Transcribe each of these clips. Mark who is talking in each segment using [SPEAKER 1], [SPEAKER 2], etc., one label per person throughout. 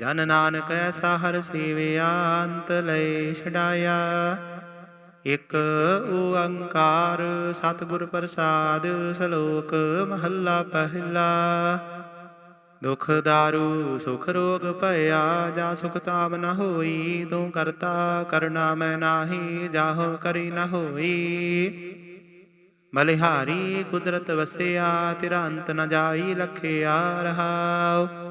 [SPEAKER 1] ਜਨ ਨਾਨਕ ਐਸਾ ਹਰ ਸੇਵਿਆ ਅੰਤ ਲੈ ਛਡਾਇਆ। ਇਕ ਓੰਕਾਰ ਸਤਿਗੁਰ ਪ੍ਰਸਾਦ ਸ਼ਲੋਕ ਮਹੱਲਾ ਪਹਿਲਾ। ਦੁਖ ਦਾਰੂ, ਸੁਖ ਰੋਗ ਭਇਆ, ਜਾ ਸੁਖ ਤਾਮ ਨ ਹੋਈ, ਤੂੰ ਕਰਤਾ ਕਰਨਾ ਮੈਂ ਨਾਹੀ, ਜਾਹੋ ਕਰੀ ਨ ਹੋਈ। ਬਲਿਹਾਰੀ ਕੁਦਰਤ ਵਸਿਆ ਤੇਰਾ ਅੰਤ ਨ ਜਾਈ, ਲਖਿਆ ਰਹਾਉ।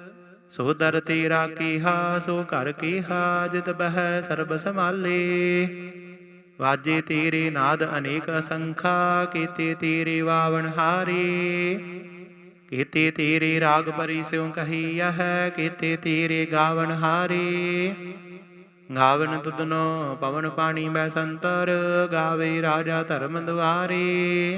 [SPEAKER 1] ਸੋ ਦਰ ਤੇਰਾ ਕੀਹਾ, ਸੋ ਘਰ ਕੀਹਾ, ਜਿਤ ਬਹਿ ਸਰਬ ਸੰਭਾਲੇ। ਵਾਜੇ ਤੇਰੇ ਨਾਦ ਅਨੇਕ ਅਸੰਖਾ, ਕੀਤੇ ਤੇਰੇ ਵਾਵਣ ਹਾਰੇ। ਕੀਤੇ ਤੇਰੇ ਰਾਗ ਪਰੀ ਸਿਉ ਕਹੀਆ ਹੈ, ਕੀਤੇ ਤੇਰੇ ਗਾਵਣ ਹਾਰੇ। ਗਾਵਨ ਤੁਧਨੋ ਪਵਨ ਪਾਣੀ ਬੈ ਸੰਤਰ, ਗਾਵੇ ਰਾਜਾ ਧਰਮ ਦੁਆਰੇ।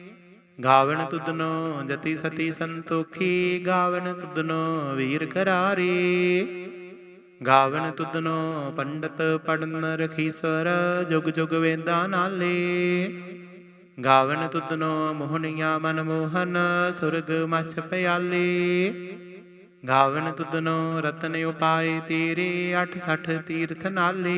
[SPEAKER 1] ਗਾਵਨ ਤੁਧਨੋ ਜਤੀ ਸਤੀ ਸੰਤੋਖੀ ਗਾਵਨ ਤੁਧਨੋ ਵੀਰ ਕਰਾਰੇ। ਗਾਵਨ ਤੁਧਨੋ ਪੰਡਤ ਪੜਨ ਰਖੀਸਰ ਜੁਗ ਜੁਗ ਵੇਦਾਂ ਨਾਲੇ। ਗਾਵਨ ਤੁਧਨੋ ਮੋਹਨੀਆਂ ਮਨ ਮੋਹਨ, ਸੁਰਗ ਮਛ ਪਿਆਲੇ ਗਾਵਨ ਤੁਧਨੋ ਰਤਨ ਉਪਾਏ ਤੇਰੇ 68 ਤੀਰਥ ਨਾਲੇ।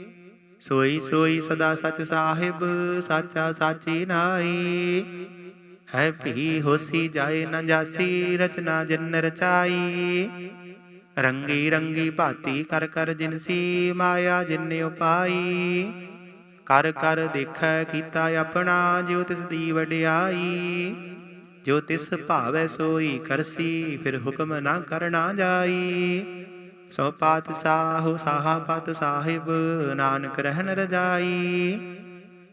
[SPEAKER 1] ਸੋਈ ਸੋਈ ਸਦਾ ਸਚ ਸਾਹਿਬ, ਸਾਚਾ ਸਾਚੀ ਨਾਈ ਹੈ ਭੀ ਹੋਸੀ ਜਾਏ ਨ ਜਾਸੀ, ਰਚਨਾ ਜਿਨ ਰਚਾਈ। ਰੰਗੀ ਰੰਗੀ ਭਾਤੀ ਕਰ ਕਰ ਜਿਨਸੀ, ਮਾਇਆ ਜਿਨ ਉਪਾਈ। ਕਰ ਕਰ ਦੇਖੈ ਕੀਤਾ ਆਪਣਾ ਜਿਉ ਤਿਸ ਦੀ ਵਡਿਆਈ। ਜੋ ਤਿਸ ਭਾਵੈ ਸੋਈ ਕਰਸੀ, ਫਿਰ ਹੁਕਮ ਨਾ ਕਰਨਾ ਜਾਈ। ਸੋ ਪਾਤ ਸਾਹੋ ਸਾਹਾ ਪਤ ਸਾਹਿਬ, ਨਾਨਕ ਰਹਿਣ ਰਜਾਈ।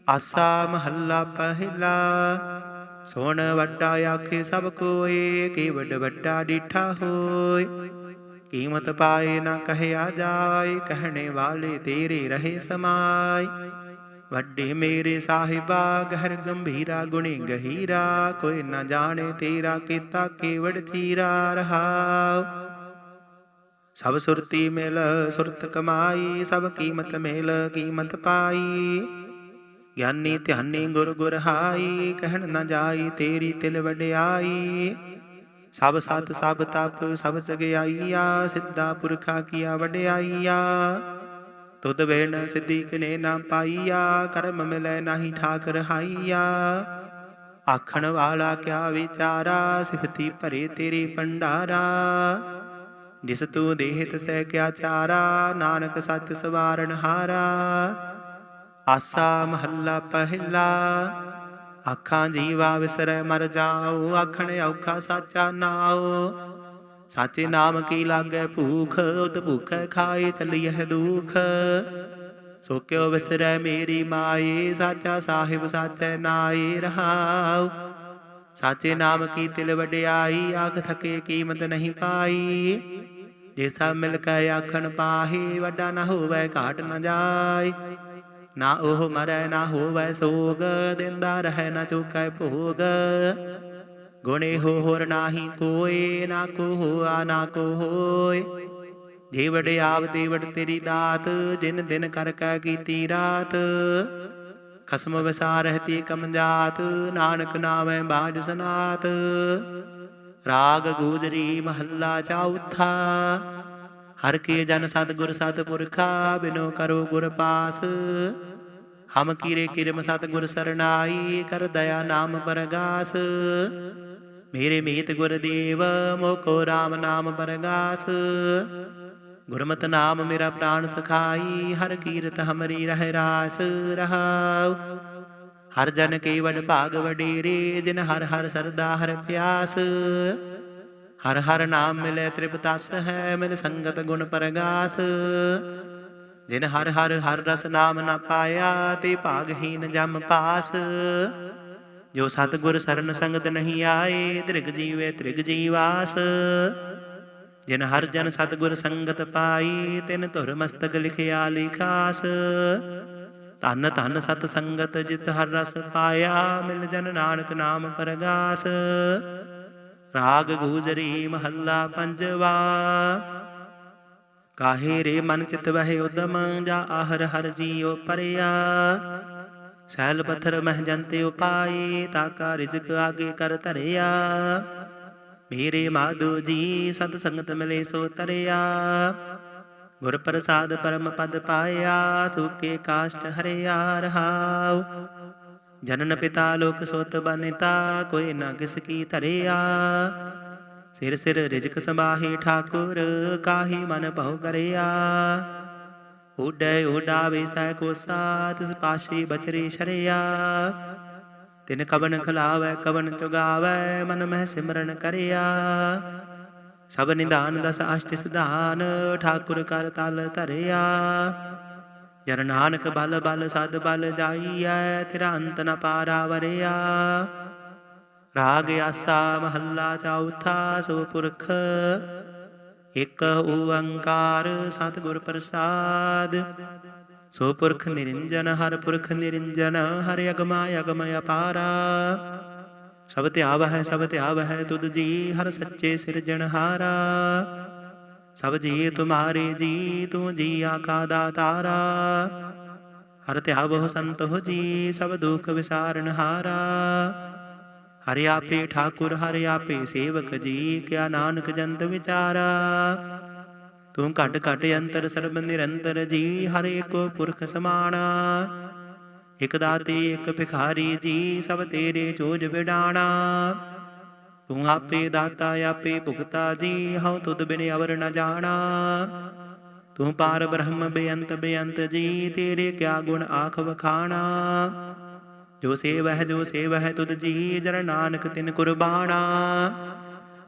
[SPEAKER 1] ਆਸਾ ਮਹੱਲਾ ਪਹਿਲਾ, ਸੋਣ ਵੱਡਾ ਆਖੇ ਸਭ ਕੋਏ ਕੀ ਵੱਡ ਵੱਡਾ ਡੀਠਾ ਹੋਏ। ਕੀਮਤ ਪਾਏ ਨਾ ਕਹਿਆ ਜਾਏ, ਕਹਿਣੇ ਵਾਲੇ ਤੇਰੇ ਰਹੇ ਸਮਾਈ ਵੱਡੇ ਮੇਰੇ ਸਾਹਿਬਾ, ਗਹਿਰ ਗੰਭੀਰਾ, ਗੁਣੇ ਗਹੀਰਾ, ਕੋਈ ਨਾ ਜਾਣੇ ਤੇਰਾ ਕੀਤਾ ਕੇਵੜ ਚੀਰਾ ਰਹਾਉ। ਸਭ ਸੁਰਤੀ ਮਿਲ, ਸੁਰਤ ਕਮਾਈ, ਸਭ ਕੀਮਤ ਮਿਲ, ਕੀਮਤ ਪਾਈ। ਗਿਆਨੀ ਧਿਆਨੀ ਗੁਰ ਗੁਰ ਹਾਈ, ਕਹਿਣ ਨਾ ਜਾਈ ਤੇਰੀ ਤਿਲ ਵਡਿਆਈ। ਸਭ ਸਤ ਸਭ ਤਪ, ਸਭ ਜਗਿਆਈਆ, ਸਿੱਧਾ ਪੁਰਖਾ ਕੀਆ ਵਡਿਆਈਆ। ਤੁਧ ਵੇਣ ਸਿੱਧੀ ਕਿਨੇ ਨਾ ਪਾਈਆ, ਕਰਮ ਮਿਲੈ ਨਾਹੀ ਠਾਕ ਰਹਾਈਆ ਆਖਣ ਵਾਲਾ ਕਿਆ ਵਿਚਾਰਾ, ਸਿਫਤੀ ਭਰੇ ਤੇਰੇ ਭੰਡਾਰਾ। ਜਿਸ ਤੂੰ ਦੇਹਿਤ ਸਹਿ ਕਿਆ ਚਾਰਾ, ਨਾਨਕ ਸੱਚ ਸਵਾਰਨ ਹਾਰਾ। ਆਸਾ ਮਹੱਲਾ ਪਹਿਲਾ, ਆਖਾਂ ਜੀਵਾ ਵਿਸਰੈ ਮਰ ਜਾਉ, ਆਖਣ ਔਖਾ ਸਾਚਾ ਨਾਉ। ਸਾਚੇ ਨਾਮ ਕੀ ਲਾਗੈ ਭੂਖ, ਉਤ ਭੁਖੈ ਖਾਏ ਚਲੀਐ ਦੁਖ। ਸੋ ਕਿਉ ਵਿਸਰੈ ਮੇਰੀ ਮਾਏ, ਸਾਚਾ ਸਾਹਿਬ ਸਾਚੈ ਨਾਏ ਰਹਾਉ। ਸਾਚੇ ਨਾਮ ਕੀ ਤਿਲ ਵਡਿਆਈ, ਆਖ ਥਕੇ ਕੀਮਤ ਨਹੀਂ ਪਾਈ। ਜੇ ਸਭ ਮਿਲ ਕੇ ਆਖਣ ਪਾਹੀ, ਵੱਡਾ ਨਾ ਹੋਵੇ ਘਾਟ ਨਾ ਜਾਏ। ਨਾ ਉਹ ਮਰੈ, ਨਾ ਹੋਵੇ ਸੋਗ, ਦਿੰਦਾ ਰਹਿ ਨਾ ਚੁਕੈ ਭੋਗ। ਗੁਣੇ ਹੋ ਹੋਰ ਨਾਹੀ ਕੋਏ, ਨਾ ਕੋ ਹੋਆ, ਨਾ ਕੋ ਹੋਏ। ਜੇ ਵਡਿਆਵ ਤੇ ਤੇਰੀ ਦਾਤ, ਜਿਨ ਦਿਨ ਕਰ ਕੈ ਕੀਤੀ ਰਾਤ। ਖਸਮ ਵਸਾ ਰਹਤੀ ਕਮ ਜਾਤ, ਨਾਨਕ ਨਾਮੈ ਬਾਜ ਸਨਾਤ। ਰਾਗ ਗੂਜਰੀ ਮਹੱਲਾ ਚੌਥਾ ਹਰ ਕੇ ਜਨ ਸਤਿਗੁਰ ਸਤਿਪੁਰਖਾ, ਬਿਨੋ ਕਰੋ ਗੁਰ ਪਾਸ। ਹਮ ਕੀਰੇ ਕਿਰਮ ਸਤਿਗੁਰ ਸਰਨਾਈ, ਕਰ ਦਇਆ ਨਾਮ ਪਰਗਾਸ। ਮੇਰੇ ਮੀਤ ਗੁਰਦੇਵ ਮੋਕੋ RAM ਨਾਮ ਪਰਗਾਸ। ਗੁਰਮਤਿ ਨਾਮ ਮੇਰਾ ਪ੍ਰਾਨ ਸਖਾਈ, ਹਰ ਕੀਰਤ ਹਮਰੀ ਰਹਿ ਰਾਸ ਰਹਾਉ। ਹਰ ਜਨ ਕੇਵਲ ਵਡ ਭਾਗ ਵਡੇਰੇ, ਜਿਨ ਹਰ ਹਰ ਸਰਦਾ ਹਰ ਪਿਆਸ। ਹਰ ਹਰ ਨਾਮ ਮਿਲੇ ਤ੍ਰਿਪਤਾਸ ਹੈ, ਮਿਲ ਸੰਗਤ ਗੁਣ ਪਰਗਾਸ। ਜਿਨ ਹਰ ਹਰ ਹਰ ਰਸ ਨਾਮ ਨਾ ਪਾਇਆ, ਤੇ ਭਾਗਹੀਨ ਜਮ ਪਾਸ। ਜੋ ਸਤਿਗੁਰ ਸਰਨ ਸੰਗਤ ਨਹੀਂ ਆਏ, ਤ੍ਰਿਗ ਜੀਵੇ ਤ੍ਰਿਗ ਜੀਵਾਸ। ਜਿਨ ਹਰ ਜਨ ਸਤਿਗੁਰ ਸੰਗਤ ਪਾਈ, ਤਿਨ ਧੁਰ ਮਸਤਕ ਲਿਖਿਆ ਲਿਖਾਸ। ਧੰਨ ਧੰਨ ਸਤ ਸੰਗਤ ਜਿਤ ਹਰ ਰਸ ਪਾਇਆ, ਮਿਲ ਜਨ ਨਾਨਕ ਨਾਮ ਪਰਗਾਸ। ਰਾਗ ਗੂਜਰੀ ਮਹੱਲਾ ਪੰਜਵਾ। ਕਾਹੇ ਰੇ ਮਨ ਚਿਤ ਵਹਿ ਉਦਮ, ਜਾ ਆਹਰ ਹਰ ਜੀਉ ਪਰਿਆ। ਸੈਲ ਪੱਥਰ ਮਹਿ ਜੰਤੇ ਉਪਾਈ ਤਾਕਾ ਰਿਜ਼ਕ ਆਗੇ ਕਰ ਧਰਿਆ। ਮੇਰੇ ਮਾਧੋ ਜੀ, ਸਤ ਸੰਗਤ ਮਿਲੇ ਸੋ ਤਰਿਆ। ਗੁਰ ਪ੍ਰਸਾਦ ਪਰਮ ਪਦ ਪਾਇਆ, ਸੁਕੇ ਕਾਸ਼ਟ ਹਰਿਆ ਰਹਾਉ। ਜਨਨ ਪਿਤਾ ਲੋਕ ਸੋਤ ਬਨਿਤਾ, ਕੋਈ ਨਾ ਕਿਸ ਕੀ ਧਰਿਆ। ਸਿਰ ਸਿਰ ਰਿਜਕ ਸਮਾਹੀ ਠਾਕੁਰ, ਕਾਹੀ ਮਨ ਭਉ ਕਰਿਆ। ਉਡੈ ਉਡਾਵੇ ਸੈ ਕੋ ਸਾਤ ਪਾਸ਼ੀ ਬਚਰੀ ਸ਼ਰਿਆ। ਤਿਨ ਕਵਨ ਖਲਾਵੈ ਕਵਨ ਚੁਗਾਵੈ, ਮਨ ਮਹਿ ਸਿਮਰਨ ਕਰਿਆ। ਸਭ ਨਿਧਾਨ ਦਸ ਅਸ਼ਟ ਸਿਧਾਨ, ਠਾਕੁਰ ਕਰ ਤਲ ਧਰਿਆ। ਜਨ ਨਾਨਕ ਬਲ ਬਲ ਸਦ ਬਲ ਜਾਈਐ ਤੇਰਾ ਅੰਤ ਨ ਪਾਰਾ ਵਰਿਆ ਰਾਗ ਆਸਾ ਮਹੱਲਾ ਚੌਥਾ, ਸੋ ਪੁਰਖ ਇਕ ਓੰਕਾਰ ਸਤਿਗੁਰ ਪ੍ਰਸਾਦ। ਸੋ ਪੁਰਖ ਨਿਰੰਜਨ ਹਰ ਪੁਰਖ ਨਿਰੰਜਨ, ਹਰ ਅਗਮਾ ਅਗਮ ਅਪਾਰਾ ਸਭ ਧਿਆਵ ਹੈ ਸਭ ਧਿਆਵ ਹੈ ਤੁਧ ਜੀ ਹਰ ਸੱਚੇ ਸਿਰਜਣਹਾਰਾ ਸਭ ਜੀ ਤੁਮਾਰੇ ਜੀ, ਤੂੰ ਜੀ ਆਕਾ ਦਾਤਾਰਾ ਹਰ ਧਿਆਵ ਸੰਤ ਹੋ ਜੀ, ਸਭ ਦੁਖ ਵਿਸਾਰਨ ਹਾਰਾ। ਹਰਿ ਆਪੇ ਠਾਕੁਰ, ਹਰਿ ਆਪੇ ਸੇਵਕ ਜੀ, ਕਿਆ ਨਾਨਕ ਜੰਤ ਵਿਚਾਰਾ। ਤੂੰ ਘਟ ਘਟ ਅੰਤਰ ਸਰਬ ਨਿਰੰਤਰ ਜੀ, ਹਰੇ ਕੋ ਪੁਰਖ ਸਮਾਣਾ ਇਕ ਦਾਤੀ, ਇਕ ਭਿਖਾਰੀ ਜੀ, ਸਭ ਤੇਰੇ ਜੋਜ ਵਿਡਾਣਾ ਤੂੰ ਆਪੇ ਦਾਤਾ, ਆਪੇ ਭੁਗਤਾ ਜੀ, ਹਉ ਤੁਧ ਬਿਨ ਅਵਰ ਨ ਜਾਣਾ। ਤੂੰ ਪਾਰ ਬ੍ਰਹਮ ਬੇਅੰਤ ਬੇਅੰਤ ਜੀ, ਤੇਰੇ ਕਿਆ ਗੁਣ ਆਖ ਵਖਾਣਾ। ਜੋ ਸੇਵ ਹੈ ਜੋ ਸੇਵ ਹੈ ਤੁਧ ਜੀ ਜਰ ਨਾਨਕ ਤਿਨ ਕੁਰਬਾਨਾ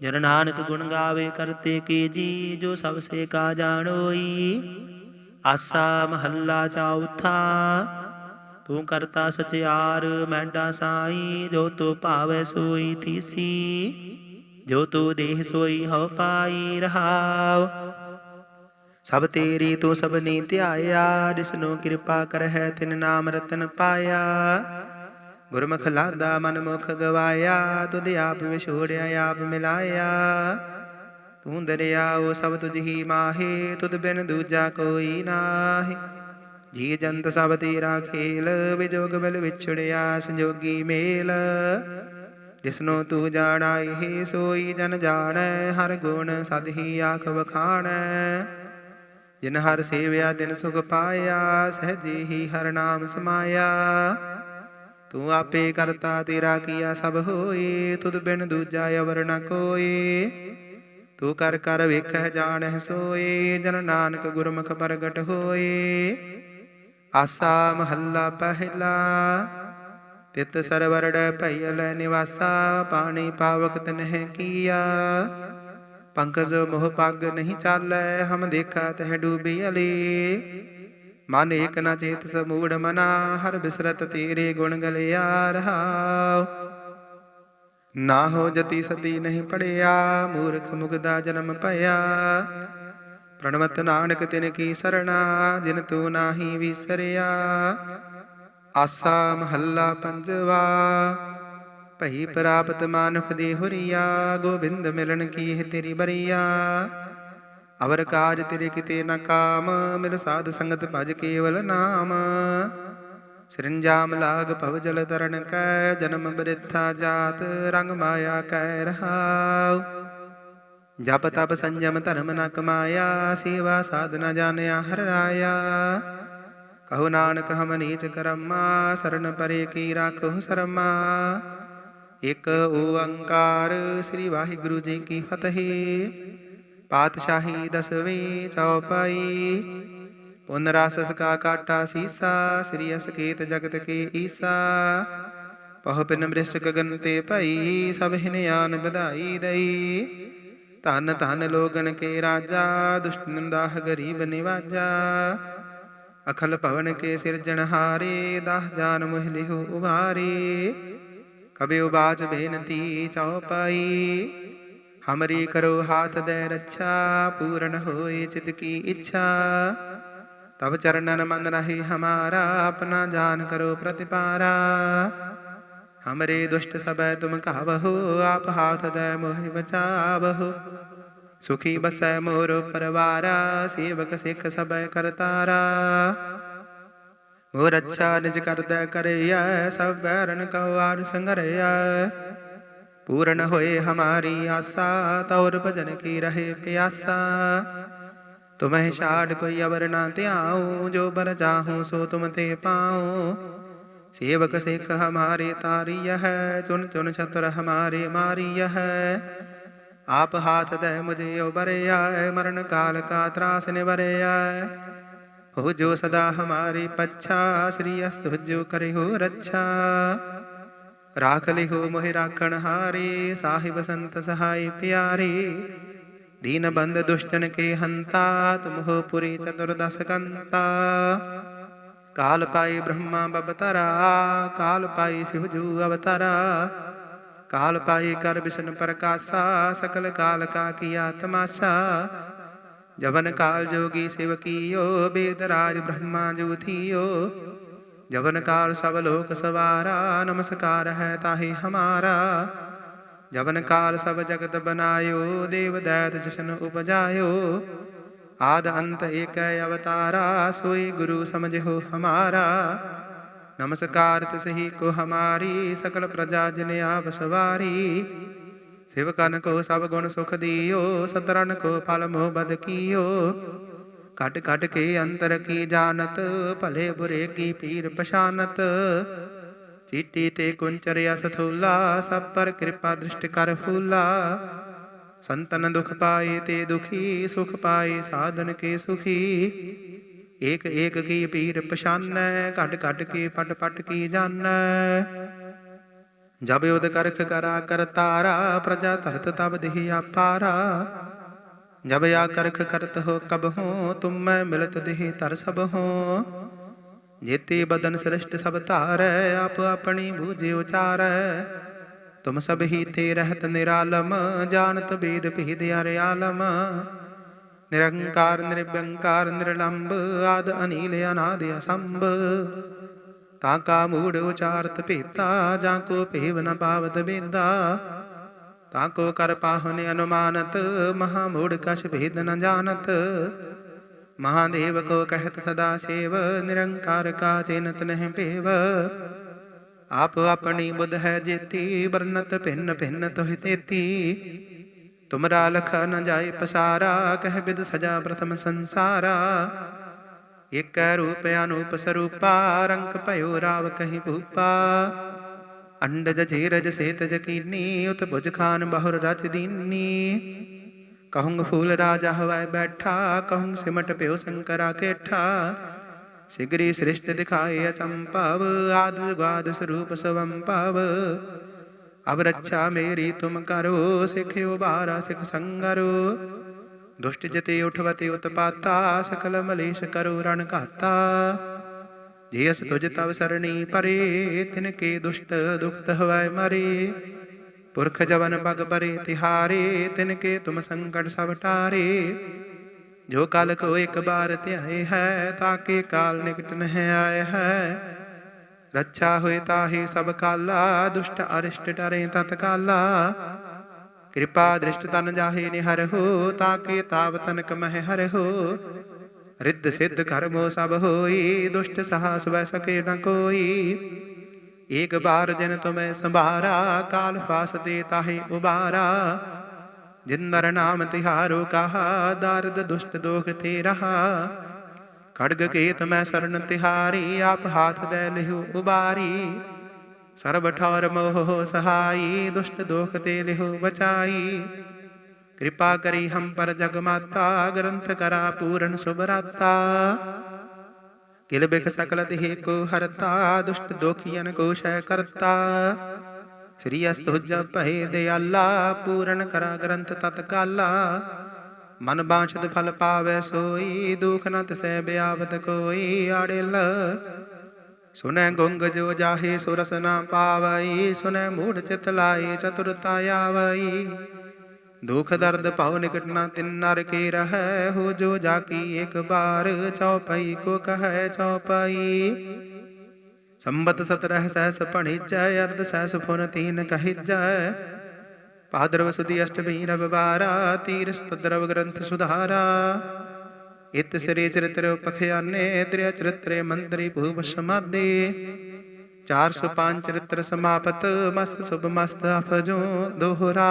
[SPEAKER 1] ਜਨ ਨਾਨਕ ਗੁਣ ਗਾਵੇ ਕਰਤੇ ਕੀ ਜੀ, ਜੋ ਸਭ ਸੇ ਕਾ ਜਾਣੋਈ। ਆਸਾ ਮਹੱਲਾ ਚੌਥਾ ਤੂੰ ਕਰਤਾ ਸਚਿਆਰ ਮੈਂਡਾ ਸਾਈ, ਜੋ ਤੂੰ ਭਾਵੈ ਸੋਈ ਥੀਸੀ, ਜੋ ਤੂੰ ਦੇਹ ਸੋਈ ਹਉ ਪਾਈ ਰਹਾਉ। ਸਭ ਤੇਰੀ ਤੂੰ ਸਭਨੀ ਧਿਆਇਆ, ਜਿਸਨੂੰ ਕਿਰਪਾ ਕਰਹਿ ਤਿਨ ਨਾਮ ਰਤਨ ਪਾਇਆ। ਗੁਰਮੁਖ ਲਾਦਾ ਮਨ ਮੁਖ ਗਵਾਇਆ, ਤੁਧ ਆਪ ਵਿਛੋੜਿਆ, ਆਪ ਮਿਲਾਇਆ। ਤੂੰ ਦਰਿਆ, ਉਹ ਸਭ ਤੁਝ ਹੀ ਮਾਹੇ, ਤੁਧ ਬਿਨ ਦੂਜਾ ਕੋਈ ਨਾਹੀ। ਜੀ ਜੰਤ ਸਭ ਤੇਰਾ ਖੇਲ, ਵਿਜੋਗ ਮਿਲ ਵਿਛੜਿਆ, ਸੰਜੋਗੀ ਮੇਲ। ਜਿਸਨੂੰ ਤੂੰ ਜਾਣਾ, ਇਹ ਸੋਈ ਜਨ ਜਾਣੈ, ਹਰ ਗੁਣ ਸਦ ਹੀ ਆਖ ਵਖਾਣੈ। ਜਿਨ ਹਰ ਸੇਵਿਆ ਦਿਨ ਸੁਖ ਪਾਇਆ, ਸਹਜੇ ਹੀ ਹਰ ਨਾਮ ਸਮਾਇਆ। ਤੂੰ ਆਪੇ ਕਰਤਾ ਤੇਰਾ ਕੀਆ ਸਭ ਹੋਏ, ਤੁਧ ਬਿਨ ਦੂਜਾ ਅਵਰ ਨ ਕੋਏ। ਤੂੰ ਕਰ ਕਰ ਵੇਖਹਿ ਜਾਣਹਿ ਸੋਏ, ਜਨ ਨਾਨਕ ਗੁਰਮੁਖ ਪ੍ਰਗਟ ਹੋਏ। ਆਸਾ ਮਹੱਲਾ ਪਹਿਲਾ, ਤਿਤ ਸਰਵਰੜ ਭਇਲ ਨਿਵਾਸਾ, ਪਾਣੀ ਪਾਵਕ ਤਨਹਿ ਕੀਆ। ਪੰਕਜ ਮੋਹ ਪੱਗ ਨਹੀਂ ਚਾਲੈ, ਹਮ ਦੇਖਾ ਤਹ ਡੂਬੀ ਅਲੀ। ਮਨ ਏਕ ਨ ਚੇਤ ਸਮੂੜ ਮਨਾ, ਹਰ ਬਿਸਰਤ ਤੇਰੇ ਗੁਣ ਗਲਿਆ ਰਹਾਉ। ਨਾ ਹੋ ਜਤੀ ਸਤੀ ਨਹੀਂ ਪੜਿਆ, ਮੂਰਖ ਮੁਗਦਾ ਜਨਮ ਭਇਆ। ਪ੍ਰਣਵਤ ਨਾਨਕ ਤਿਨ ਕੀ ਸਰਣਾ, ਜਿਨ ਤੂੰ ਨਾਹੀ ਵਿਸਰਿਆ। ਆਸਾ ਮਹੱਲਾ ਪੰਜਵਾ, ਭਈ ਪ੍ਰਾਪਤ ਮਾਨੁਖ ਦੇ ਹੁਰੀਆ, ਗੋਬਿੰਦ ਮਿਲਣ ਕੀ ਹੈ ਤੇਰੀ ਬਰੀਆ। ਅਵਰ ਕਾਜ ਤੇਰੇ ਕਿਤੇ ਨ ਕਾਮ, ਮਿਲ ਸਾਧ ਸੰਗਤ ਭਜ ਕੇਵਲ ਨਾਮ। ਸਰਿੰਜਾਮ ਲਾਗ ਭਵ ਜਲ ਤਰਨ ਕੈ, ਜਨਮ ਬ੍ਰਿਥਾ ਜਾਤ ਰੰਗ ਮਾਇਆ ਕੈ ਰਹਾਉ। ਜਪ ਤਪ ਸੰਜਮ ਧਰਮ ਨ ਕਮਾਇਆ, ਸੇਵਾ ਸਾਧਨਾ ਜਾਣਿਆ ਹਰ ਰਾਇਆ। ਕਹੋ ਨਾਨਕ ਹਮ ਨੀਚ ਕਰਮਾ, ਸਰਨ ਪਰੇ ਕੀ ਰਾਖੋ ਸਰਮਾ। ਇਕ ਓੰਕਾਰ ਸ੍ਰੀ ਵਾਹਿਗੁਰੂ ਜੀ ਕੀ ਫਤਿਹ। ਪਾਤਸ਼ਾਹੀ ਦਸਵੀਂ ਚੌਪਾਈ। ਪੁਨ ਰਸ ਕਾ ਕਾਟਾ ਸੀਸਾ, ਸ੍ਰੀ ਅਸਕੇਤ ਜਗਤ ਕੇ ਈਸਾ। ਪਹੁ ਪਿਨ ਮ੍ਰਿਸ਼ਟ ਗਗਨ ਤੇ ਭਈ, ਸਭ ਹਿਨਿਆਨ ਵਧਾਈ ਦਈ। ਧਨ ਧਨ ਲੋਗਨ ਕੇ ਰਾਜਾ, ਦੁਸ਼ਟ ਨੰਦਾਹ ਗਰੀਬ ਨਿਵਾਜਾ। ਅਖਲ ਭਵਨ ਕੇ ਸਿਰਜਣਹਾਰੇ ਦਾਹ ਜਾਨ ਮੁਹ ਲਿਹੁ ਉਭਾਰੇ। ਕਬਿ ਉਬਾਚ ਬੇਨਤੀ ਚਉਪਾਈ ਹਮਰੀ ਕਰੋ ਹਾਥ ਦੇ ਰੱਛਾ ਪੂਰਨ ਹੋਏ ਚਿਤ ਕੀ ਇੱਛਾ ਤਬ ਚਰਨਨ ਮਨ ਰਹੀ ਹਮਾਰਾ ਆਪਣਾ ਜਾਨ ਕਰੋ ਪ੍ਰਤਿਪਾਰਾ ਹਮਰੇ ਦੁਸ਼ਟ ਸਬੈ ਤੁਮ ਕਹਵਹੁ ਆਪ ਹਾਥ ਦੇ ਮੋਹਿ ਬਚਾਵਹੁ ਸੁਖੀ ਬਸੈ ਮੋਰ ਪਰਵਾਰਾ ਸੇਵਕ ਸਿੱਖ ਸਬੈ ਕਰਤਾਰਾ ਮੋਰ ਅੱਛਾ ਨਿਜ ਕਰਦਾ ਕਰਿਆ ਸਭ ਬੈਰਨ ਕਉ ਆਰ ਸੰਗਰਿਆ ਪੂਰਨ ਹੋਏ ਹਮਾਰੀ ਆਸਾ ਤੌਰ ਭਜਨ ਕੀ ਰਹੇ ਪਿਆਸਾ ਤੁਮਹਿ ਛਾੜ ਕੋਈ ਅਵਰ ਨਾ ਧਿਆਉ ਜੋ ਬਰ ਜਾਹੂ ਸੋ ਤੁਮ ਤੇ ਪਾਉ ਸੇਵਕ ਸਿੱਖ ਹਮਾਰੇ ਤਾਰੀਯ ਹੈ ਚੁਨ ਚੁਨ ਛਤਰ ਹਮਾਰੇ ਮਾਰੀਯ ਹੈ ਆਪ ਹਾਥ ਦੇ ਮੁਝੇ ਉਬਰਿਆ ਮਰਨ ਕਾਲ ਕਾ ਤਰਾਸ ਨਿਵਰਿਆ ਹੋ ਜੋ ਸਦਾ ਹਮਾਰੀ ਪੱਛਾ ਸ੍ਰੀ ਅਸਤੁ ਜੋ ਕਰਿਓ ਰੱਛਾ ਰਾਖ ਲਿਹੋ ਮੋਹਿ ਰਾਖਣ ਹਾਰੇ ਸਾਹਿਬ ਸੰਤ ਸਹਾਈ ਪਿਆਰੇ ਦੀਨ ਬੰਦ ਦੁਸ਼ਟਨ ਕੇ ਹੰਤਾ ਤੁਮਹੁ ਪੁਰੀ ਚਤੁਰਦਸ ਕੰਤਾ ਕਾਲ ਪਾਈ ਬ੍ਰਹਮਾ ਬਬਤਰਾ ਕਾਲ ਪਾਈ ਸਿਵ ਜੂ ਅਵਤਾਰਾ ਕਾਲ ਪਾਈ ਕਰ ਬਿਸ਼ਨ ਪ੍ਰਕਾਸ਼ਾ ਸਕਲ ਕਾਲ ਕਾ ਕੀਆ ਤਮਾਸ਼ਾ ਜਵਨ ਕਾਲ ਜੋਗੀ ਸਿਵ ਕੀਓ ਬੇਦ ਰਾਜ ਬ੍ਰਹਮਾ ਜੂ ਥੀਓ ਜਵਨ ਕਾਲ ਸਭ ਲੋਕ ਸਵਾਰਾ, ਨਮਸਕਾਰ ਹੈ ਤਾਹੀ ਹਮਾਰਾ। ਜਵਨ ਕਾਲ ਸਭ ਜਗਤ ਬਨਾਇਓ, ਦੇਵ ਦੈਤ ਜਸ਼ਨ ਉਪਜਾਇਓ। ਆਦ ਅੰਤ ਏਕ ਅਵਤਾਰਾ, ਸੋਈ ਗੁਰੂ ਸਮਝੋ ਹਮਾਰਾ। ਨਮਸਕਾਰ ਤਿਸਹੀ ਕੋ ਹਮਾਰੀ, ਸਕਲ ਪ੍ਰਜਾ ਜਿਨ ਆਪ ਸਵਾਰੀ। ਸ਼ਿਵ ਸਿਵਕਨ ਕੋ ਸਭ ਗੁਣ ਸੁਖ ਦਿਓ ਸਤਰਨ ਕੋ ਫਲ ਮੋਹ ਬਦ ਕੀਓ। ਕਟ ਕਟ ਕੇ ਅੰਤਰ ਕੀ ਜਾਣਤ ਭਲੇ ਬੁਰੇ ਕੀ ਪੀਰ ਪਛਾਨਤ ਚੀਟੀ ਤੇ ਕੁੰਚਰਿਆ ਸਥੂਲਾ ਸਭ ਪਰ ਕਿਰਪਾ ਦ੍ਰਿਸ਼ਟ ਕਰ ਫੂਲਾ ਸੰਤਨ ਦੁਖ ਪਾਏ ਤੇ ਦੁਖੀ ਸੁਖ ਪਾਏ ਸਾਧਨ ਕੇ ਸੁਖੀ ਏਕ ਏਕ ਕੀ ਪੀਰ ਪਛਾਨੈ ਘਟ ਘਟ ਕੇ ਪਟ ਪਟ ਕੀ ਜਾਣੈ ਜਬ ਆ ਕਰਖ ਕਰਤ ਹੋ ਕਬ ਹੋ, ਤੁਮ ਮੈਂ ਮਿਲਤ ਦੇਹ ਤਰ ਸਭ ਹੋ। ਜੇਤੇ ਬਦਨ ਸ੍ਰਿਸ਼ਟ ਸਭ ਧਾਰੈ, ਆਪ ਆਪਣੀ ਬੂਝੇ ਉਚਾਰੈ। ਤੁਮ ਸਭ ਹੀ ਤੇ ਰਹਿਤ ਨਿਰਾਲਮ, ਜਾਣਤ ਬੇਦ ਭੇਦ ਹਰਿ ਆਲਮ। ਨਿਰੰਕਾਰ ਨਿਰਭੰਕਾਰ ਨਿਰਲੰਭ ਆਦ ਅਨੀਲ ਅਨਾਦ ਅਸੰਭ। ਤਾਂ ਕਾ ਮੂੜ ਉਚਾਰਤ ਭੇਤਾ, ਜਾਂ ਕੋ ਭੇਵ ਨ ਬੇਦਾ ਤਾਂ ਕੋ ਕਰ ਪਾਹੁਨ ਅਨੁਮਾਨਤ ਮਹਾ ਮੂੜ ਕਛ ਭੇਦ ਨ ਜਾਣਤ ਮਹਾਦੇਵ ਕੋ ਕਹਿਤ ਸਦਾ ਸੇਵ ਨਿਰੰਕਾਰ ਕਾ ਚਿੰਤ ਨਹਿ ਭੇਵ ਆਪ ਆਪਣੀ ਬੁਧ ਹੈ ਜੇਤੀ ਬਰਨਤ ਭਿੰਨ ਭਿੰਨ ਤੋਹਿ ਤੇਤੀ ਤੁਮਰਾ ਲਖਾ ਨ ਜਾਏ ਪਸਾਰਾ ਕਹਿ ਬਿਦ ਸਜਾ ਪ੍ਰਥਮ ਸੰਸਾਰਾ ਇਕ ਰੂਪ ਅਨੂਪ ਸਰੂਪਾ ਰੰਗ ਭਇਓ ਰਾਵ ਕਹੀ ਭੂਪਾ ਅੰਡਜ ਜੀਰਜ ਸੇਤਜ ਕੀਨੀ ਉਤ ਭੁਜ ਖਾਨ ਬਹੁਰ ਰਚ ਦੀਨੀ। ਕਹੁੰਗ ਫੂਲ ਰਾਜਾ ਹਵਾਇ ਬੈਠਾ, ਕਹੁੰਗ ਸਿਮਟ ਪਿਓ ਸੰਕਰਾ ਕੇਠਾ। ਸਿਗਰੀ ਸ੍ਰਿਸ਼ਟ ਦਿਖਾਏ ਅਚੰਪਵ ਆਦ ਗਵਾਦ ਸਰੂਪ ਸਵੰਪਵ ਅਬ ਰੱਛਾ ਮੇਰੀ ਤੁਮ ਕਰੋ ਸਿਖਿਓ ਬਾਰਾ ਸਿਖ ਸੰਗਰੋ। ਦੁਸ਼ਟ ਜਤੇ ਉਠਵਤੇ ਉਤਪਾਤਾ, ਸਕਲ ਮਲੇਸ਼ ਕਰੋ ਰਣ ਘਾਤਾ। ਜੇ ਅਸ ਤੁਜ ਤਵ ਸਰਣੀ ਪਰੇ, ਤਿਨ ਕੇ ਦੁਸ਼ਟ ਦੁਖਤ ਹਵਾਇ ਮਰੇ। ਪੁਰਖ ਜਵਨ ਬਗ ਬਰੇ ਤਿਹਾਰੇ, ਤਿਨ ਕੇ ਤੁਮ ਸੰਕਟ ਸਭ ਟਾਰੇ। ਜੋ ਕਾਲ ਕੋ ਇੱਕ ਬਾਰ ਧਿਆਏ ਹੈ, ਤਾਂ ਕੇ ਕਾਲ ਨਿਕਟ ਨਹਿ ਆਏ ਹੈ। ਰੱਛਾ ਹੋਏ ਤਾਹੀ ਸਭ ਕਾਲਾ, ਦੁਸ਼ਟ ਅਰਿਸ਼ਟ ਟਰੇ ਤਤ ਕਾਲਾ। ਕਿਰਪਾ ਦ੍ਰਿਸ਼ਟ ਤਨ ਜਾਹੇ ਨਿਹਰ ਹੋ, ਤਾਂ ਤਾਵ ਤਨਕ ਮਹਿ ਹਰ ਹੋ। ਰਿੱਧ ਸਿੱਧ ਕਰਮੋ ਸਭ ਹੋਈ, ਦੁਸ਼ਟ ਸਾਹਸ ਵੈ ਸਕੇ ਨ ਕੋਈ। ਏਕ ਬਾਰ ਜਨ ਤੁਮੈ ਸੰਭਾਰਾ, ਕਾਲ ਫਾਸ ਦੇ ਤਾਹੇ ਉਬਾਰਾ। ਜਿਨ ਨਰ ਨਾਮ ਤਿਹਾਰੋ ਕਹਾ, ਦਰਦ ਦੁਸ਼ਟ ਦੋਖ ਤੇ ਰਹਾ। ਖੜਗ ਕੇਤ ਮੈਂ ਸਰਨ ਤਿਹਾਰੀ, ਆਪ ਹਾਥ ਦੇ ਲਿਹੁ ਉਬਾਰੀ। ਸਰਬ ਠੌਰ ਮੋਹ ਸਹਾਈ, ਦੁਸ਼ਟ ਦੋਖ ਤੇ ਲਿਹੁ ਬਚਾਈ। ਕਿਰਪਾ ਕਰੀ ਹਮ ਪਰ ਜਗ ਮਾਤਾ ਗ੍ਰੰਥ ਕਰਾ ਪੂਰਨ ਸੁਭਰਾਤਾ ਕਿਲ ਬਿਖ ਸਕਲ ਤਿਹਿ ਕੋ ਹਰਤਾ ਦੁਸ਼ਟ ਦੋਖੀਆਂ ਕੋ ਸ਼ੈ ਕਰਤਾ ਸ੍ਰੀ ਅਸਤੁਜ ਭਏ ਦਿਆਲਾ ਪੂਰਨ ਕਰਾ ਗ੍ਰੰਥ ਤਤਕਾਲਾ ਮਨ ਬਾਛਤ ਫਲ ਪਾਵੇ ਸੋਈ ਦੁਖ ਨ ਤਸੈ ਬਿਆਵਤ ਕੋਈ ਆੜਿਲ ਸੁਨੈ ਗੁੰਗ ਜੋ ਜਾਹੇ ਸੁਰਸ ਨਾ ਪਾਵਈ ਸੁਨੈ ਮੂੜ ਚਿਤ ਲਾਏ ਚਤੁਰਤਾ ਆਵਈ ਦੁਖ ਦਰਦ ਭਉ ਨਿਕਟ ਨਾ ਤਿਨ ਨਰ ਕੇ ਰਹੈ, ਹੋ ਜੋ ਜਾਕੀ ਇੱਕ ਬਾਰ ਚਉਪਈ ਕੋ ਕਹੈ ਚਉਪਈ ਸੰਬਤ ਸਤਰਹ ਸਹਿਸ ਭਣਿਜੈ, ਅਰਧ ਸਹਿਸ ਫੁਨ ਤੀਨ ਕਹਿਜੈ। ਭਾਦਰਵ ਸੁਦੀ ਅਸ਼ਟਮੀ ਰਵਿਵਾਰਾ ਤੀਰ ਸਤਦਰਵ ਗ੍ਰੰਥ ਸੁਧਾਰਾ। ਇਤ ਸ੍ਰੀ ਚਰਿਤ੍ਰ ਪਖਿਆਨੇ, ਤ੍ਰਿਆ ਚਰਿਤ੍ਰੇ ਮੰਤਰੀ ਭੂਵ ਸਮਾਦੇ। 405 ਚਰਿਤ੍ਰ ਸਮਾਪਤ, ਮਸਤ ਸੁਭ ਮਸਤ ਅਫਜੋ ਦੋਹਰਾ।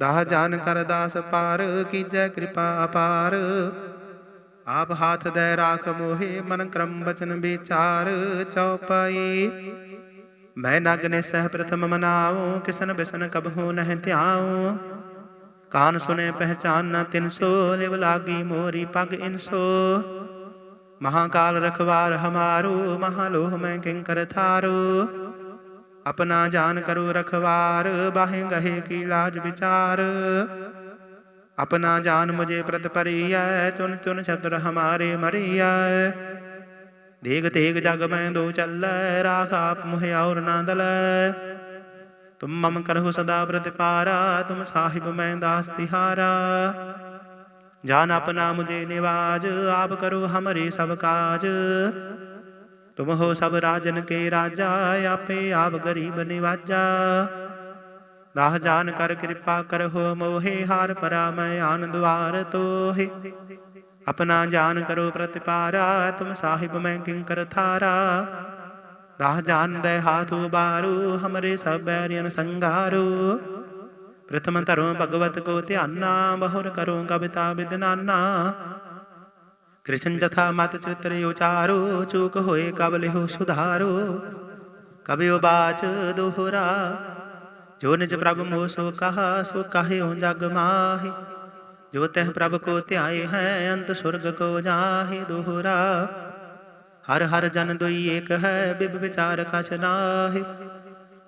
[SPEAKER 1] ਦਾਹ ਜਾਨ ਕਰ ਦਾਸ ਪਾਰ, ਕੀਜੈ ਕਿਰਪਾ ਅਪਾਰ। ਆਪ ਹਾਥ ਦੇ ਰਾਖ ਮੋਹੇ, ਮਨ ਕਰਮ ਬਚਨ ਵਿਚਾਰ, ਚਉਪਈ। ਮੈਂ ਨਗਨੇ ਸਹਿ ਪ੍ਰਥਮ ਮਨਾਉ, ਕਿਸਨ ਬਿਸਨ ਕਬਹੂ ਨਹਿ ਧਿਆਉ। ਕਾਨ ਸੁਨੇ ਪਹਿਚਾਨ ਨ ਤਿਨ ਸੋ, ਲਿਵ ਲਾਗੀ ਮੋਰੀ ਪਗ ਇਨਸੋ ਮਹਾਕਾਲ ਰਖਵਾਰ ਹਮਾਰੂ, ਮਹਾਲੋਹ ਮੈਂ ਕਿੰਕਰ ਥਾਰੂ। ਆਪਣਾ ਜਾਨ ਕਰੋ ਰਖਵਾਰ, ਬਾਹੇ ਗਹੇ ਕੀ ਲਾਜ ਵਿਚਾਰ। ਆਪਣਾ ਜਾਨ ਮੁਝੇ ਪ੍ਰਤ ਪਰੀਐ ਚੁਨ ਚੁਨ ਛਤਰ ਹਮਾਰੇ ਮਰੀਐ। ਦੇਗ ਤੇਗ ਜਗ ਮੈਂ ਦੋ ਚੱਲੈ, ਰਾਖ ਆਪ ਮੁਹ ਔਰ ਨਾ ਦਲੈ। ਤੁਮ ਮਮ ਕਰਹੁ ਸਦਾ ਪ੍ਰਤਿਪਾਰਾ ਤੁਮ ਸਾਹਿਬ ਮੈਂ ਦਾਸ ਤਿਹਾਰਾ। ਜਾਨ ਆਪਣਾ ਮੁਝੇ ਨਿਵਾਜ, ਆਪ ਕਰੋ ਹਮਰੇ ਸਭ ਕਾਜ। ਤੁਮ ਹੋ ਸਭ ਰਾਜਨ ਕੇ ਰਾਜਾ, ਆਪੇ ਆਪ ਗਰੀਬ ਨਿਵਾਜਾ। ਦਾਹ ਜਾਨ ਕਰ ਕਿਰਪਾ ਕਰਹੁ, ਮੋਹੇ ਹਾਰ ਪਰਾ ਮੈਂ ਆਨ ਦੁਆਰ ਤੋਹੇ। ਆਪਣਾ ਜਾਨ ਕਰੋ ਪ੍ਰਤਿਪਾਰਾ, ਤੁਮ ਸਾਹਿਬ ਮੈਂ ਕਿੰਕਰ ਥਾਰਾ। ਦਾਹ ਜਾਨ ਦੇ ਹਾਥ ਉਬਾਰੂ, ਹਮਰੇ ਸਭ ਬੈਰੀਨ ਸੰਗਾਰੂ ਪ੍ਰਥਮ ਧਰੋ ਭਗਵਤ ਕੋ ਧਿਆਨਾ, ਬਹੁਰ ਕਰੋ ਕਵਿਤਾ ਬਿਦਨਾਨਾ ਕ੍ਰਿਸ਼ਨ ਜਥਾ ਮਤ ਚਿਤਰ ਉਚਾਰੋ ਚੂਕ ਹੋਏ ਕਬਲਿਹੁ ਸੁਧਾਰੋ ਕਬਿਉ ਬਾਚ ਦੋਹਰਾ ਜੋ ਨਿਜ ਪ੍ਰਭ ਮੋ ਸੋ ਕਹਾ ਸੋ ਕਹਿਓ ਜਗ ਮਾਹੀ ਜੋ ਤਹਿ ਪ੍ਰਭ ਕੋ ਧਿਆਏ ਹੈ ਅੰਤ ਸੁਰਗ ਕੋ ਜਾਹੇ ਦੋਹਰਾ ਹਰ ਹਰ ਜਨ ਦੋਈ ਏਕ ਹੈ ਬਿਬ ਵਿਚਾਰ ਕਛ ਨਾਹੀ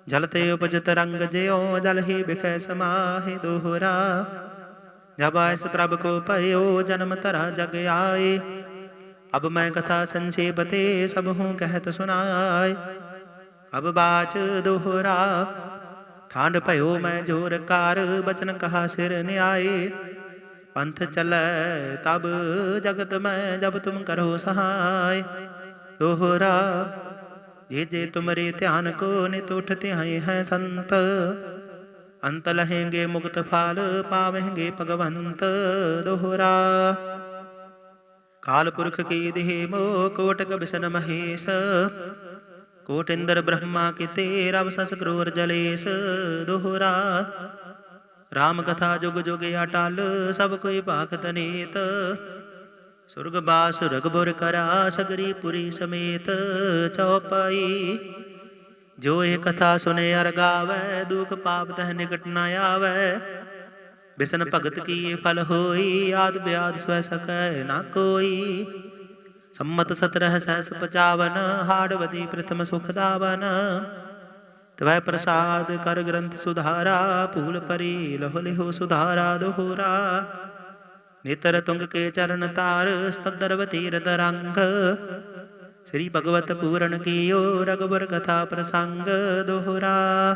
[SPEAKER 1] ਜਲ ਤੇ ਉਪਜਤ ਰੰਗ ਜਿਉ ਜਲ ਹੀ ਬਿਖੈ ਸਮਾਹੇ ਦੋਹਰਾ जब आयस प्रभ को पयो, जन्म तरा जग आए। अब मैं कथा संक्षेपते, सब हूँ कहत सुनाय अब बाच दोहरा ठांड पयो मैं ज़ोर कार, बचन कहा सिर न्याय। पंथ चल तब जगत में जब तुम करो सहाय। दोहरा, जे जे तुमरे ध्यान को नित उठते हैं संत। ਅੰਤ ਲਹੇਂਗੇ ਮੁਕਤ ਫਲ ਪਾਵੇਂਗੇ ਭਗਵੰਤ ਦੋਹਰਾ। ਕਾਲ ਪੁਰਖ ਕੀ ਦੇਹ ਮੋ ਕੋਟਕ ਬਿਸ਼ਨ ਮਹੇਸ਼। ਕੋਟ ਇੰਦਰ ਬ੍ਰਹਮਾ ਕੀਤੇ ਰਬ ਸਸ ਕਰੋਰ ਜਲੇਸ਼ ਦੋਹਰਾ। ਰਾਮ ਕਥਾ ਜੁਗ ਜੁਗ ਅਟਲ, ਸਭ ਕੋਈ ਭਾਖਤ ਨੀਤ। ਸੁਰਗ ਬਾਸ ਰਗਬੁਰ ਕਰਾ, ਸਗਰੀ ਪੁਰੀ ਸਮੇਤ ਚੌਪਾਈ ਜੋ ਇਹ ਕਥਾ ਸੁਨੇ ਅਰ ਗਾਵੈ, ਦੁਖ ਪਾਪ ਤਹ ਨਿਕਟ ਨ ਆਵੈ। ਬਿਸਨ ਭਗਤ ਕੀ ਇਹ ਫਲ ਹੋਈ, ਆਦ ਬਿਆਦ ਸਵੈ ਸਕੈ ਨਾ ਕੋਈ। ਸੰਮਤ ਸਤਰਹ ਸਹਸ ਪਚਾਵਨ ਹਾੜਵਦੀ ਪ੍ਰਥਮ ਸੁਖ ਦਾਵਨ। ਤਵੈ ਪ੍ਰਸਾਦ ਕਰ ਗ੍ਰੰਥ ਸੁਧਾਰਾ, ਭੂਲ ਪਰੀ ਲਹੁ ਲਿਹੁ ਸੁਧਾਰਾ ਦੋਹਰਾ। ਨੇਤਰ ਤੁੰਗ ਕੇ ਚਰਨ ਤਾਰ ਸਤਦਰਵਤੀ ਰਦ ਰੰਗ। ਸ੍ਰੀ ਭਗਵਤ ਪੂਰਨ ਕੀਓ ਰਗਬਰ ਕਥਾ ਪ੍ਰਸੰਗ ਦੋਹਰਾ।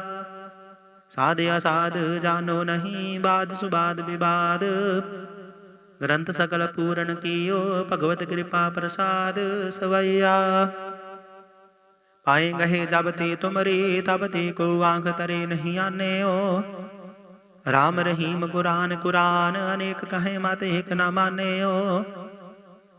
[SPEAKER 1] ਸਾਧ ਅਸਾਧ ਜਾਨੋ ਨਹੀਂ, ਬਾਦ ਸੁਬਾਦ ਵਿਵਾਦ। ਗ੍ਰੰਥ ਸਕਲ ਪੂਰਨ ਕੀਓ, ਭਗਵਤ ਕਿਰਪਾ ਪ੍ਰਸਾਦ ਸਵਈਆ। ਪਾਏ ਗਏ ਜਬ ਤੇ ਤੁਮਰੇ, ਤਬ ਤੇ ਕੋ ਆਂਖ ਤਰੇ ਨਹੀਂ ਆਨਿਓ। ਰਾਮ ਰਹੀਮ ਕੁਰਾਨ ਕੁਰਾਨ ਅਨੇਕ ਕਹੇ ਮਤ ਏਕ ਨ ਮਾਨਿਓ।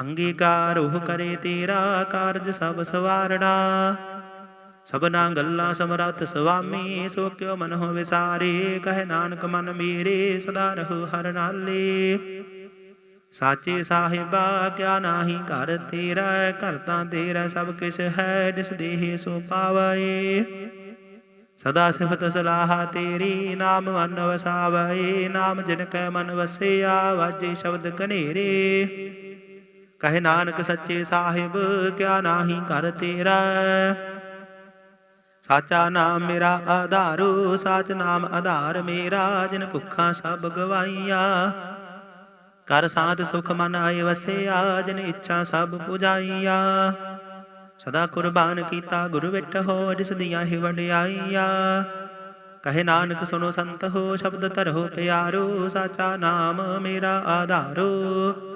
[SPEAKER 1] ਅੰਗੀਕਾਰ ਉਹ ਕਰੇ ਤੇਰਾ ਕਾਰਜ ਸਭ ਸਵਾਰਣਾ ਸਭਨਾ ਗੱਲਾਂ ਸਮਰੱਥ ਸੁਆਮੀ ਸੋ ਕਿਉ ਮਨ ਹੋ ਵਿਸਾਰੇ, ਕਹੇ ਨਾਨਕ ਮਨ ਮੇਰੇ, ਸਦਾ ਰਹੋ ਹਰ ਨਾਲੇ। ਸਾਚੇ ਸਾਹਿਬਾ, ਕਿਆ ਨਾਹੀ ਘਰ ਤੇਰਾ ਕਰਤਾ ਤੇਰਾ ਸਭ ਕਿਛ ਹੈ, ਜਿਸ ਦੇਹ ਸੋ ਪਾਵਏ ਸਦਾ ਸਿਫਤ ਸਲਾਹ ਤੇਰੀ, ਨਾਮ ਮਨ ਵਸਾਵਏ ਨਾਮ ਜਿਨ ਕੈ ਮਨ ਵਸਿਆ, ਵਾਜੇ ਸ਼ਬਦ ਕਨੇਰੇ ਕਹੇ ਨਾਨਕ ਸੱਚੇ ਸਾਹਿਬ, ਕਿਆ ਨਾਹੀ ਕਰ ਤੇਰਾ? ਸਾਚਾ ਨਾਮ ਮੇਰਾ ਆਧਾਰੂ, ਸਾਚ ਨਾਮ ਆਧਾਰ ਮੇਰਾ, ਜਿਨ ਭੁੱਖਾਂ ਸਭ ਗਵਾਈਆ ਕਰ ਸਾਧ ਸੁਖ ਮਨ ਆਏ ਵਸਿਆ, ਜਿਨ ਇੱਛਾ ਸਭ ਪੁਜਾਈਆ। ਸਦਾ ਕੁਰਬਾਨ ਕੀਤਾ ਗੁਰ ਵਿਟ ਹੋ, ਜਿਸ ਦੀਆਂ ਹੀ ਵਡਿਆਈਆ। ਕਹੇ ਨਾਨਕ ਸੁਨੋ ਸੰਤ ਹੋ, ਸ਼ਬਦ ਧਰੋ ਪਿਆਰੋ, ਸਾਚਾ ਨਾਮ ਮੇਰਾ ਆਧਾਰੋ।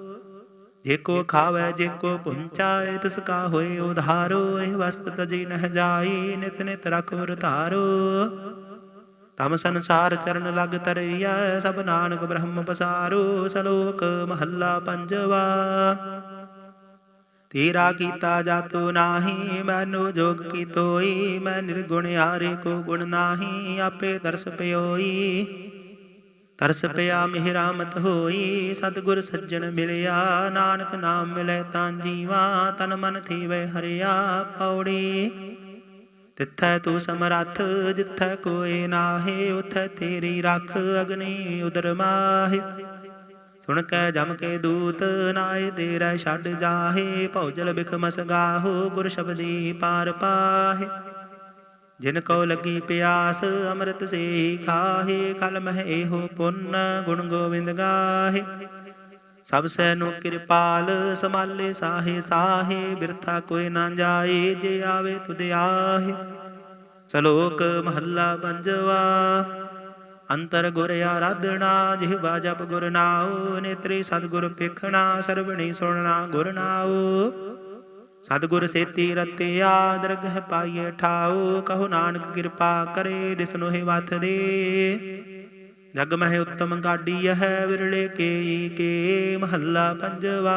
[SPEAKER 1] ਜੇ ਕੋ ਖਾਵੇ ਜੇ ਕੋ ਪੁੰਚਾਏ ਤਿਸ ਕਾ ਹੋਏ ਉਧਾਰੋ ਇਹ ਵਸਤ ਤਜੀ ਨਹ ਜਾਈ ਨਿਤ ਨਿਤ ਰਖ ਵਰ ਤਮ ਸੰਸਾਰ ਚਰਨ ਲਗ ਤਰਈਐ ਸਭ ਨਾਨਕ ਬ੍ਰਹਮ ਪਸਾਰੋ ਸਲੋਕ ਮਹੱਲਾ ਪੰਜਵਾ ਤੇਰਾ ਕੀਤਾ ਜਾਤੋ ਨਾਹੀ ਮੈਨੋ ਜੋਗ ਕੀ ਤੋਈ ਮੈਂ ਨਿਰਗੁਣ ਹਾਰੇ ਕੋ ਗੁਣ ਨਾਹੀ ਆਪੇ ਦਰਸ ਪਿਓਈ ਤਰਸ ਪਿਆ ਮਿਹਰਾਮਤ ਹੋਈ, ਸਤਿਗੁਰ ਸੱਜਣ ਮਿਲਿਆ, ਨਾਨਕ ਨਾਮ ਮਿਲੇ ਤਾਂ ਜੀਵਾ, ਤਨ ਮਨ ਥੀਵੇ ਹਰਿਆ ਪੌੜੀ। ਤਿੱਥੈ ਤੂੰ ਸਮਰੱਥ, ਜਿੱਥੈ ਕੋਏ ਨਾਹੀ, ਉਥੈ ਤੇਰੀ ਰੱਖ ਅਗਨੀ ਉਦਰ ਮਾਹੇ। ਸੁਣ ਕੇ ਜਮ ਕੇ ਦੂਤ ਨਾਏ ਤੇਰਾ ਛੱਡ ਜਾਹੇ ਭੌਜਲ ਬਿਖ ਮਸ ਗਾਹੋ, ਗੁਰ ਸ਼ਬਦੀ ਪਾਰ ਪਾਹੇ। ਜਿਨ ਕੋ ਲੱਗੀ ਪਿਆਸ ਅੰਮ੍ਰਿਤ ਸੇਹੀ ਖਾਹੇ ਕਲ ਮਹਿ ਇਹੋ ਪੁੰਨ ਗੁਣ ਗੋਬਿੰਦ ਗਾਹੇ। ਸਭ ਸੈ ਨੂੰ ਕਿਰਪਾਲ, ਸਮਾਲੇ ਸਾਹੇ ਸਾਹੇ, ਬਿਰਥਾ ਕੋਈ ਨਾ ਜਾਏ, ਜੇ ਆਵੇ ਤੁਧ ਆਹੇ। ਸਲੋਕ ਮਹੱਲਾ ਪੰਜਵਾ, ਅੰਤਰ ਗੁਰ ਆਰਾਧਣਾ ਜਿਹਵਾ ਜਪ ਗੁਰ ਨਾਉ, ਨੇਤਰੀ ਸਤਿਗੁਰ ਪੇਖਣਾ ਸਰਵਣੀ ਸੁਣਨਾ ਗੁਰ ਨਾਉ। ਸਤਿਗੁਰ ਸੇਤੀ ਰਤਿਆ ਦਰਗਹ ਪਾਈਏ ਠਾਉ, ਕਹੋ ਨਾਨਕ ਕਿਰਪਾ ਕਰੇ ਦਿਸਨੋ ਹੈ ਵਤ ਦੇ। ਜਗ ਮਹਿ ਉਤਮ ਗਾਡੀ ਹੈ ਵਿਰਲੇ ਕੇ ਕੇ ਮਹੱਲਾ ਪੰਜਵਾ।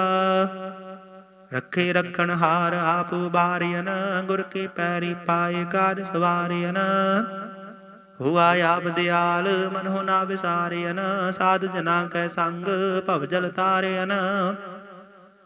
[SPEAKER 1] ਰੱਖੇ ਰਖਣ ਹਾਰ ਆਪ ਬਾਰਿਆਨ ਗੁਰ ਕੇ ਪੈਰੀ ਪਾਏ ਕਾਜ ਸਵਾਰਿਆਨ ਹੁਆ ਆਪ ਦਿਆਲ ਮਨੋ ਨਾ ਵਿਸਾਰਿਆਨ ਸਾਧ ਜਨਾ ਕੈ ਸੰਗ, ਭਵ ਜਲ ਤਾਰਿਆਨ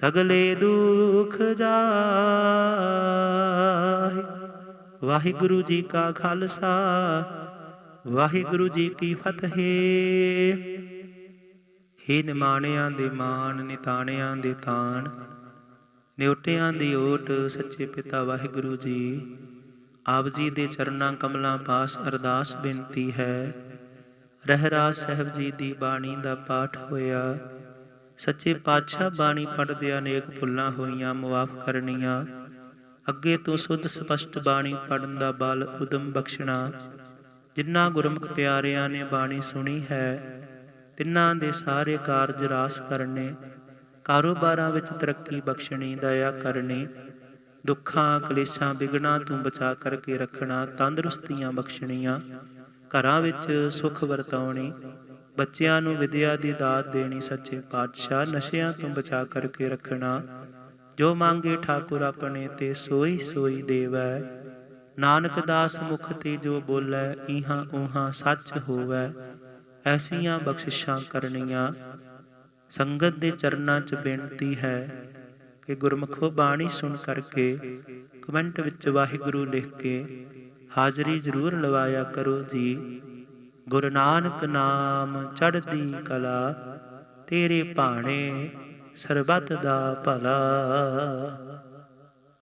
[SPEAKER 1] ਸਗਲੇ ਦੁਖ ਜਾਹੇ। ਵਾਹਿਗੁਰੂ ਜੀ ਕਾ ਖਾਲਸਾ, ਵਾਹਿਗੁਰੂ ਜੀ ਕੀ ਫਤਿਹ। ਹੇ ਨਿਮਾਣਿਆਂ ਦੇ ਮਾਣ, ਨਿਤਾਣਿਆਂ ਦੇ ਤਾਣ, ਨਿਉਟਿਆਂ ਦੀ ਓਟ, ਸੱਚੇ ਪਿਤਾ ਵਾਹਿਗੁਰੂ ਜੀ, ਆਪ ਜੀ ਦੇ ਚਰਨਾਂ ਕਮਲਾਂ ਪਾਸ ਅਰਦਾਸ ਬੇਨਤੀ ਹੈ। ਰਹਿਰਾਜ ਸਾਹਿਬ ਜੀ ਦੀ ਬਾਣੀ ਦਾ ਪਾਠ ਹੋਇਆ। ਸੱਚੇ ਪਾਤਸ਼ਾਹ ਬਾਣੀ ਪੜ੍ਹਦੇ ਅਨੇਕ ਭੁੱਲਾਂ ਹੋਈਆਂ, ਮੁਆਫ ਕਰਨੀਆਂ। ਅੱਗੇ ਤੋਂ ਸੁਧ ਸਪਸ਼ਟ ਬਾਣੀ ਪੜਨ ਦਾ ਬਲ ਉਦਮ ਬਖਸ਼ਣਾ। ਜਿਨ੍ਹਾਂ ਗੁਰਮੁਖ ਪਿਆਰਿਆਂ ਨੇ ਬਾਣੀ ਸੁਣੀ ਹੈ, ਤਿੰਨਾਂ ਦੇ ਸਾਰੇ ਕਾਰਜ ਰਾਸ ਕਰਨੇ। ਕਾਰੋਬਾਰਾਂ ਵਿੱਚ ਤਰੱਕੀ ਬਖਸ਼ਣੀ, ਦਇਆ ਕਰਨੀ। ਦੁੱਖਾਂ, ਕਲੇਸ਼ਾਂ ਵਿਗਣਾ ਤੋਂ ਬਚਾ ਕਰਕੇ ਰੱਖਣਾ, ਤੰਦਰੁਸਤੀਆਂ ਬਖਸ਼ਣੀਆਂ। ਘਰਾਂ ਵਿੱਚ ਸੁਖ ਵਰਤਾਉਣੀ। ਬੱਚਿਆਂ ਨੂੰ ਵਿਦਿਆ ਦੀ ਦਾਤ ਦੇਣੀ ਸੱਚੇ ਪਾਤਸ਼ਾਹ ਨਸ਼ਿਆਂ ਤੋਂ ਬਚਾ ਕਰਕੇ ਰੱਖਣਾ। ਜੋ ਮੰਗੇ ਠਾਕੁਰ ਆਪਣੇ ਤੇ ਸੋਈ ਸੋਈ ਦੇਵੈ। ਨਾਨਕ ਦਾਸ ਮੁਖ ਤੇ ਜੋ ਬੋਲੇ, ਇਹਾਂ ਉਹਾਂ ਸੱਚ ਹੋਵੈ। ਐਸੀਆਂ ਬਖਸ਼ਿਸ਼ਾਂ ਕਰਨੀਆਂ। ਸੰਗਤ ਦੇ ਚਰਨਾਂ 'ਚ ਬੇਨਤੀ ਹੈ ਕਿ ਗੁਰਮੁਖੋ ਬਾਣੀ ਸੁਣ ਕਰਕੇ ਕਮੈਂਟ ਵਿੱਚ ਵਾਹਿਗੁਰੂ ਲਿਖ ਕੇ ਹਾਜ਼ਰੀ ਜ਼ਰੂਰ ਲਵਾਇਆ ਕਰੋ ਜੀ। ਗੁਰੂ ਨਾਨਕ ਨਾਮ ਚੜ੍ਹਦੀ ਕਲਾ ਤੇਰੇ ਭਾਣੇ ਸਰਬੱਤ ਦਾ ਭਲਾ।